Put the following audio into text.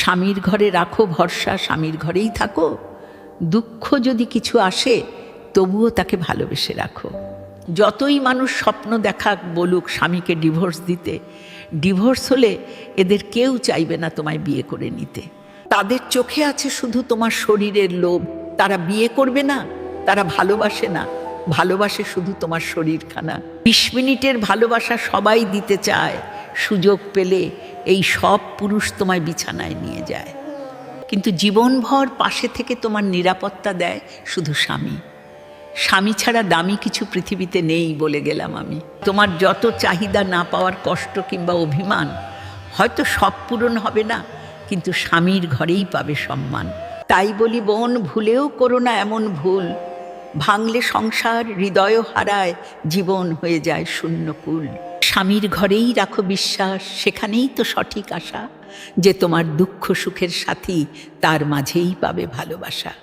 স্বামীর ঘরে রাখো, ভরসা, স্বামীর ঘরেই থাকো। দুঃখ যদি কিছু আসে, তবুও তাকে ভালোবেসে রাখো। যতই মানুষ স্বপ্ন দেখা বলুক, স্বামীকে ডিভোর্স দিতে, ডিভোর্স হলে এদের কেউ চাইবে না তোমায় বিয়ে করে নিতে। তাদের চোখে আছে শুধু তোমার শরীরের লোভ। তারা বিয়ে করবে না, তারা ভালোবাসে না, ভালোবাসে শুধু তোমার শরীরখানা। বিশ মিনিটের ভালোবাসা সবাই দিতে চায়। সুযোগ পেলে এই সব পুরুষ তোমায় বিছানায় নিয়ে যায়। কিন্তু জীবনভর পাশে থেকে তোমার নিরাপত্তা দেয় শুধু স্বামী। স্বামী ছাড়া দামি কিছু পৃথিবীতে নেই বলে গেলাম আমি। তোমার যত চাহিদা না পাওয়ার কষ্ট কিংবা অভিমান, হয়তো সব পূরণ হবে না, কিন্তু স্বামীর ঘরেই পাবে সম্মান। তাই বলি, বোন, ভুলেও করো না এমন ভুল। ভাঙলে সংসার হৃদয় হারায়, জীবন হয়ে যায় শূন্যকুল। স্বামীর ঘরেই রাখো বিশ্বাস, সেখানেই তো সঠিক আশা যে তোমার দুঃখ সুখের সাথী তার মাঝেই পাবে ভালোবাসা।